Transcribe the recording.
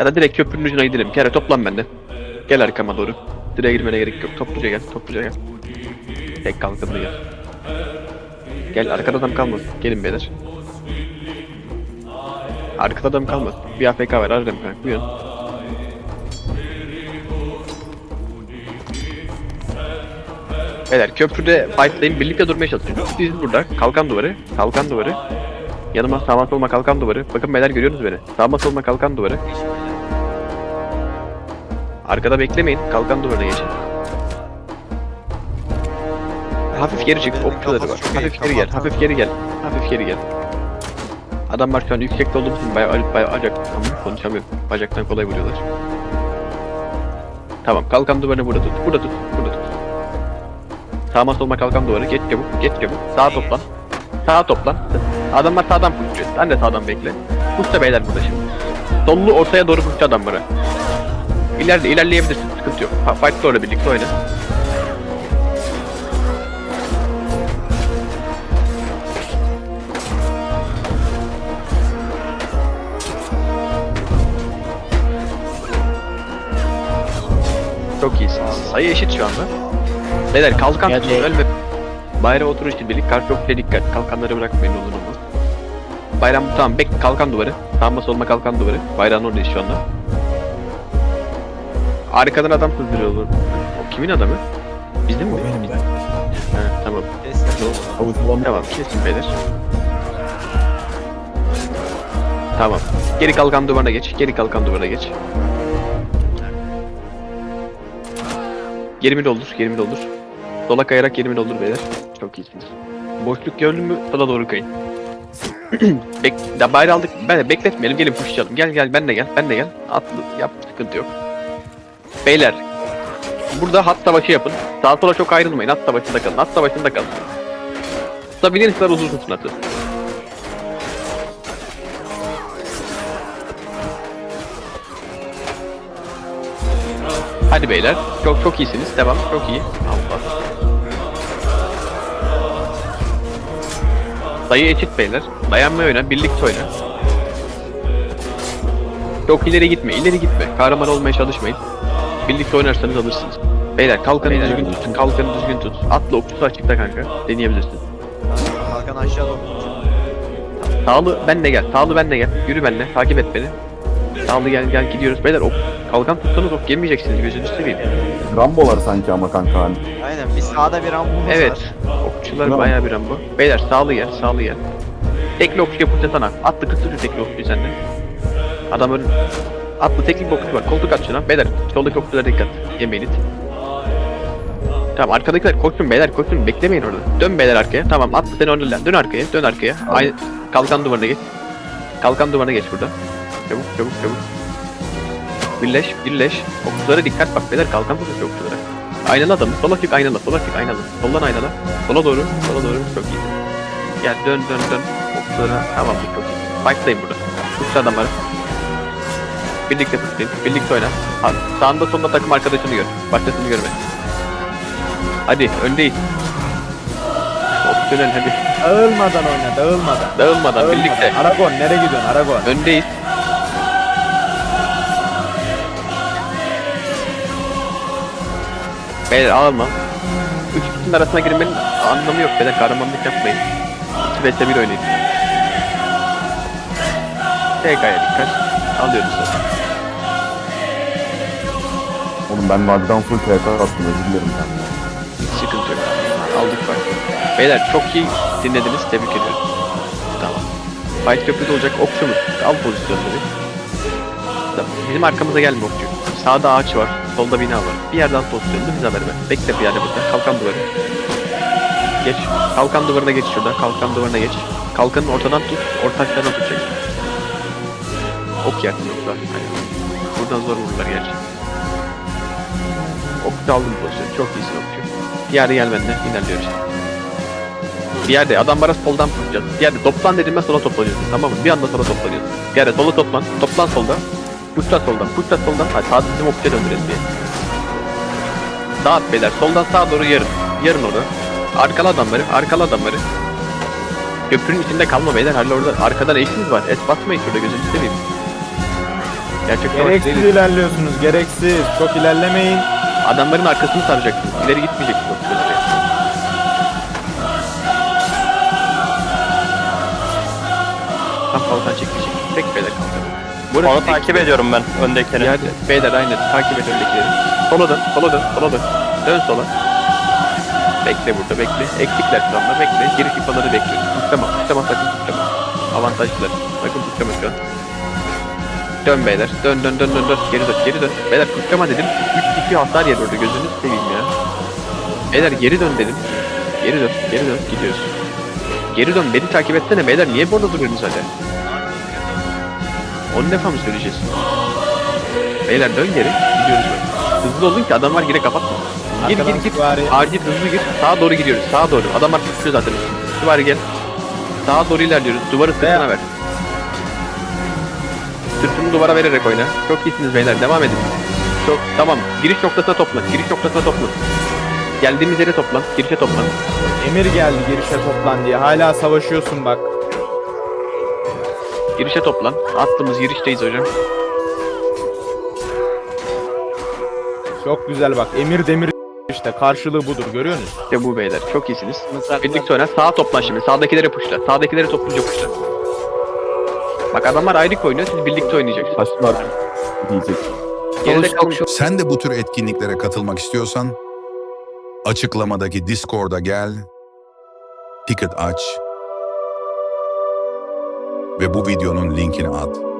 Ya da direkt köprünün ucuna gidelim. Kere toplan benden. Gel arkama doğru. Direğe girmene gerek yok. Topluca gel, topluca gel. Tek kalkındı gel. Gel arkada adam kalmasın. Gelin beyler. Arkada adam kalmasın. Bir AFK var ararım kanka. Buyurun. Beyler köprüde fightlayın birlikte durmaya çalışın. Biz burada kalkan duvarı, kalkan duvarı. Yanıma sağma solma kalkan duvarı. Bakın beyler görüyorsunuz beni. Sağma solma kalkan duvarı. Arkada beklemeyin. Kalkan duvarına geçin. Hafif geri çık. Okçuları var. Hafif geri gel. Hafif geri gel. Hafif geri gel. Adamlar şu an yüksekte olduğumuz için bayağı, bayağı acak. Ama konuşamıyorum. Bacaktan kolay vuruyorlar. Tamam. Kalkan duvarını burada tut. Burada tut. Burada tut. Sağma solma kalkan duvarı. Geç çabuk. Geç çabuk. Sağa toplan. Sağa toplan. Adamlar sağdan pusuyor. Sen de sağdan bekle. Pus da beyler burada şimdi. Sollu ortaya doğru pusu adamları. İleride ilerleyebilirsin. Sıkıntı yok. Fight orada birlikte oyna. Çok iyisiniz. Sayı eşit şu anda. Beyler kalkan tutun ölme. Bayrağa oturuş için birlik. Kart yok dikkat. Kalkanları bırakmayın olur olmaz. Bayram tamam bek kalkan duvarı. Sağma solma kalkan duvarı. Bayrağın oradayız şu anda. Arkadan adam sızdırıyor olur. O kimin adamı? Bizim mi? Benim ben. Ha, tamam. Bulamam. Tamam kesin beyler. Tamam. Geri kalkan duvarına geç. Geri kalkan duvarına geç. Gerimi doldur. Gerimi doldur. Sola kayarak gerimi doldur beyler. Çok iyisiniz. Boşluk gördün mü sola doğru kayın. Bek da bayrağı aldık. Ben de bekletmeyelim. Gelin pushlayalım. Gel gel ben de gel. Ben de gel. Atlı yap sıkıntı yok. Beyler. Burada hat savaşı yapın. Sağa sola çok ayrılmayın. Hat savaşında kalın. Hat savaşında kalın. Tutabilirsiniz uzun tutun atı. Hadi beyler. Çok çok iyisiniz. Devam. Çok iyi. Allah. Sayı eşit beyler. Dayanma oyna. Birlikte oyna. Çok ileri gitme. ileri gitme. Kahraman olmaya çalışmayın. Birlikte oynarsanız alırsınız. Beyler kalkanı düzgün tut. Kalkanı düzgün tut. Atla okçusu açıkta kanka. Deneyebilirsin. Kalkan aşağı doğru. Sağlı ben de gel. Sağlı ben de gel. Yürü benimle. Takip et beni. Sağlı gel gel gidiyoruz. Beyler ok kalkan tutsanız ok yemeyeceksiniz. Gözünüzü seveyim. Rambolar sanki ama kanka hani. Aynen bir sağda bir var. Evet. Okçular Bravo. bayağı bir rambo. Beyler sağlı gel. Sağlı gel. Tekli okçu yapınca sana. Atlı kıstırıyor tekli okçuyu sende. Adam ön... Atlı tekli bir okçu var. Koltuk at şuna. Beyler soldaki okçulara dikkat. Yemeyin it. Tamam arkadakiler koşun beyler koşun beklemeyin orada. Dön beyler arkaya. Tamam atlı seni önünden. Dön arkaya. Dön arkaya. Aynı kalkan duvarına geç. Kalkan duvarına geç burada. Çabuk çabuk çabuk. Birleş birleş. Okçulara dikkat bak beyler kalkan tutuyor okçulara. Aynalı adamı. Sola çık aynalı. Sola çık aynalı. Soldan aynalı. Sola doğru. Sola doğru. Çok iyi. Gel dön dön dön. Okçulara. Tamam bu çok iyi. Fight'tayım burada. Tut adamları. Birlikte tutayım. Birlikte oyna. Ha, sağında solunda takım arkadaşını gör. Başkasını görme. Hadi öndeyiz. Opsiyonel hadi. Dağılmadan oyna dağılmadan. Dağılmadan Dağılmadan. birlikte. Aragon nereye gidiyorsun Aragon? Öndeyiz. Beyler ağlama. Üç kişinin arasına girmenin anlamı yok. Beyler kahramanlık yapmayın. 2 vs 1 oynayın. TK'ya dikkat. Alıyoruz zaten. Oğlum ben Nag'dan full TK attım özür dilerim. Hiç sıkıntı yok. Aldık bak. Beyler çok iyi dinlediniz. Tebrik ediyorum. Tamam. Fight köprüde olacak okçumuz. Al pozisyonları. Tamam. Bizim arkamıza gelme okçu. Sağda ağaç var. Solda bina var. Bir yerden pozisyonunu bize haber ver. Bekle bir yerde burada. Kalkan duvarı. Geç. Kalkan duvarına geç şurada. Kalkan duvarına geç. Kalkanın ortadan tut. Ortaçlardan tutacak. Ok yersin yoksa. Aynen. Buradan zor vururlar gerçi. Okçu aldım pozisyonu. Çok iyisin okçu. Bir yerde gel bende. İlerliyoruz. Bir yerde adamlara soldan tutacağız. Bir yerde toplan dediğimde sola toplanıyorsun. Tamam mı? Bir anda sola toplanıyorsun. Bir yerde sola toplan. Toplan solda. Puşla soldan. Puşla soldan. Hadi sağ bizim okçuya döndürelim bir. Dağıt beyler. Soldan sağa doğru yarın. Yarın onu. Arkalı adamları. Arkalı adamları. Köprünün içinde kalma beyler. Hala orada arkadan eşiniz var. Et basmayın şurada gözünü seveyim. Gerçek savaş Gereksiz değil. ilerliyorsunuz. Gereksiz. Çok ilerlemeyin. Adamların arkasını saracaksınız. İleri gitmeyeceksiniz. Tam kalkan çekmeyecek. Tek beyler kalkan. Burası Onu takip ediyorum ben öndekini. Yani beyler aynen takip et öndekileri. Sola dön, sola dön, sola dön. Dön sola. Bekle burada, bekle. Eksikler şu anda, bekle. Giriş ifaları bekliyoruz. Tutlama, tutlama sakın tutlama. Avantajlılar. Sakın tutlama şu an. Dön beyler. Dön dön dön dön dön. Geri dön, geri dön. Beyler tutlama dedim. 3 2 hasar yer orada gözünü seveyim ya. Beyler geri dön dedim. Geri dön, geri dön. Gidiyoruz. Geri dön, beni takip etsene beyler. Niye burada duruyorsunuz hala? 10 defa mı söyleyeceğiz? Beyler dön geri. Gidiyoruz böyle. Hızlı olun ki adamlar geri kapatma. Gir Arkadan gir gir. süvari. Acil hızlı gir. Sağa doğru gidiyoruz. Sağa doğru. Adamlar tutuyor zaten. Süvari gel. Sağa doğru ilerliyoruz. Duvarı sırtına ver. Sırtını duvara vererek oyna. Çok iyisiniz beyler. Devam edin. Çok tamam. Giriş noktasına toplan. Giriş noktasına toplan. Geldiğimiz yere toplan. Girişe toplan. Emir geldi girişe toplan diye. Hala savaşıyorsun bak. Girişe toplan. Attığımız girişteyiz hocam. Çok güzel bak. Emir demir işte karşılığı budur görüyor musun? İşte bu beyler. Çok iyisiniz. Birlikte oyna. Sağa toplan şimdi. Sağdakilere puşla. Sağdakilere topluca puşla. Bak adamlar ayrı oynuyor. Siz birlikte oynayacaksınız. Taşlar diyecek. Geride kalmış Sen de bu tür etkinliklere katılmak istiyorsan açıklamadaki Discord'a gel, ticket aç ve bu videonun linkini at.